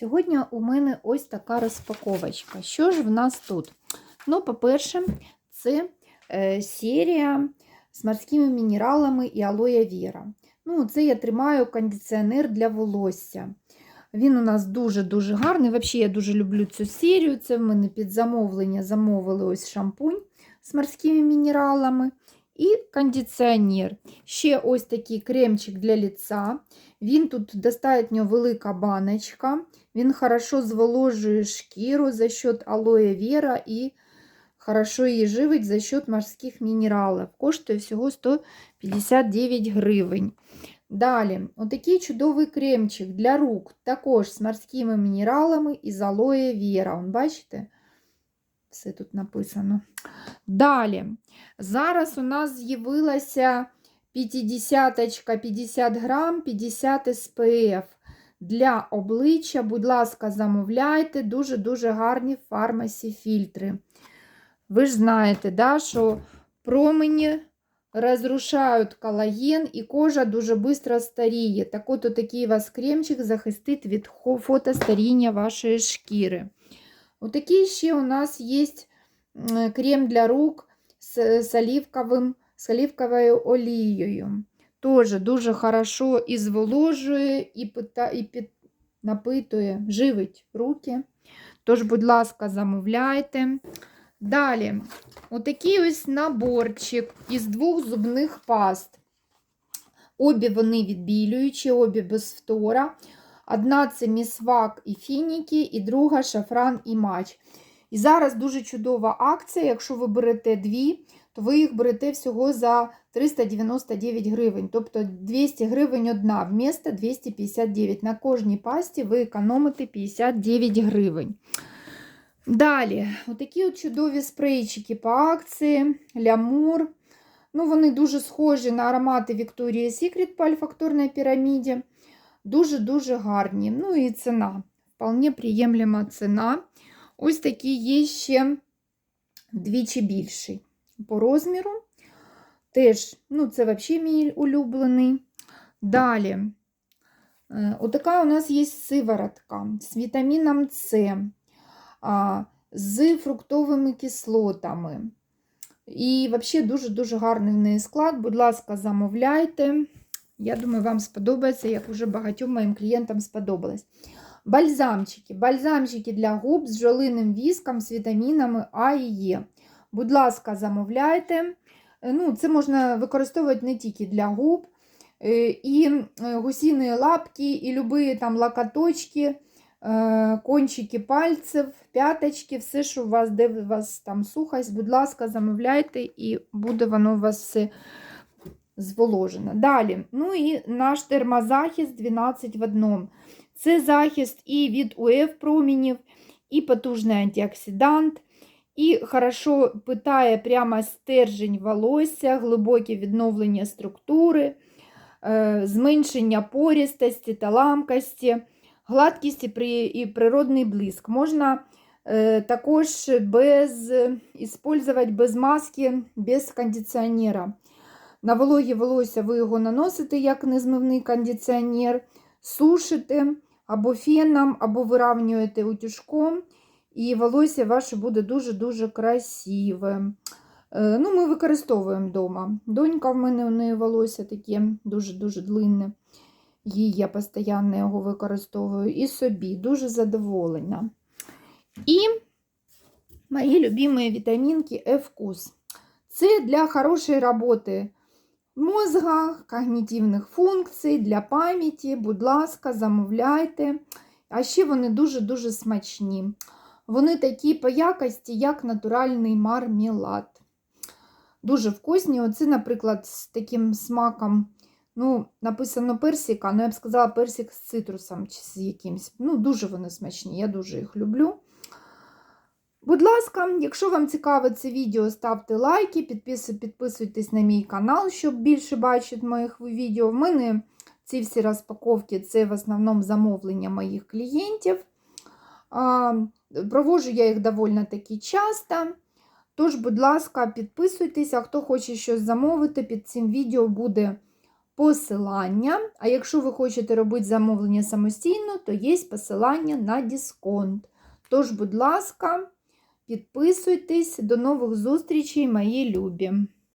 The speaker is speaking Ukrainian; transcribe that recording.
Сьогодні у мене ось така розпаковочка. Що ж в нас тут? Ну, по-перше, це е, серія з морськими мінералами і алоє віра. Ну, це я тримаю кондиціонер для волосся. Він у нас дуже-дуже гарний. Взагалі, я дуже люблю цю серію. Це в мене під замовлення замовили ось шампунь з морськими мінералами і кондиціонер. Ще ось такий кремчик для лица. Він тут достатньо велика баночка. Він хорошо зволожує шкіру за счет алоє вера і хорошо її живить за счет морських мінералів. Коштує всього 159 гривень. Далі, отакий чудовий кремчик для рук, також з морськими мінералами і з алоє вера. Бачите? Все тут написано. Далі, зараз у нас з'явилася 50 50 грам, 50 SPF. Для обличчя, будь ласка, замовляйте дуже-дуже гарні фармасі фільтри. Ви ж знаєте, да, що промені розрушають колаген і кожа дуже швидко старіє. Так от такий вас кремчик захистить від фотостаріння вашої шкіри. Отакий ще у нас є крем для рук з, оливковим, з оливковою олією. Тоже дуже хорошо і зволожує, і, пита, і під, напитує, живить руки. Тож, будь ласка, замовляйте. Далі, отакий ось наборчик із двох зубних паст. Обі вони відбілюючі, обі без фтора. Одна це місвак і фініки, і друга шафран і мач. І зараз дуже чудова акція. Якщо ви берете дві, то ви їх берете всього за 399 гривень. Тобто 200 гривень одна, вмісто 259. На кожній пасті ви економите 59 гривень. Далі, отакі от чудові спрейчики по акції, лямур. Ну, Вони дуже схожі на аромати Victoria's Secret по альфакторній піраміді. Дуже-дуже гарні. Ну і ціна. Вполне приємлема ціна. Ось такий є ще вдвічі більший по розміру. Теж, ну, це взагалі мій улюблений. Далі, отака у нас є сиворотка з вітаміном С, з фруктовими кислотами. І взагалі дуже-дуже гарний в неї склад. Будь ласка, замовляйте. Я думаю, вам сподобається, як уже багатьом моїм клієнтам сподобалось. Бальзамчики. Бальзамчики для губ з жолиним віском, з вітамінами А і Е. Будь ласка, замовляйте. Ну, Це можна використовувати не тільки для губ, і гусіні лапки, і любі там лакоточки, кончики пальців, п'яточки, все, що у вас, де у вас там сухость, будь ласка, замовляйте, і буде воно у вас все зволожено. Далі, ну і наш термозахист 12 в одному. Це захист і від УФ промінів, і потужний антиоксидант, і хорошо питає прямо стержень волосся, глибоке відновлення структури, зменшення порістості та ламкості, гладкість і природний блиск. Можна також без, использовать без маски, без кондиціонера. На вологі волосся ви його наносите як незмивний кондиціонер, сушите або феном, або виравнюєте утюжком, і волосся ваше буде дуже-дуже красиве. Ну, Ми використовуємо вдома. Донька в мене у неї волосся таке дуже-дуже длинне. Їй я постійно його використовую і собі дуже задоволена. І мої любимі вітамінки F-Кус. Це для хорошої роботи мозга, когнітивних функцій, для пам'яті, будь ласка, замовляйте. А ще вони дуже-дуже смачні. Вони такі по якості, як натуральний мармелад. Дуже вкусні. Оце, наприклад, з таким смаком, ну, написано персика, але я б сказала, персик з цитрусом чи з якимось. Ну, дуже вони смачні, я дуже їх люблю. Будь ласка, якщо вам цікаве це відео, ставте лайки, підписуйтесь на мій канал, щоб більше бачити моїх відео. В мене ці всі розпаковки це в основному замовлення моїх клієнтів. Проводжу я їх доволі таки часто. Тож, будь ласка, підписуйтесь, а хто хоче щось замовити, під цим відео буде посилання. А якщо ви хочете робити замовлення самостійно, то є посилання на дисконт. Тож, будь ласка, підписуйтесь. До нових зустрічей, мої любі!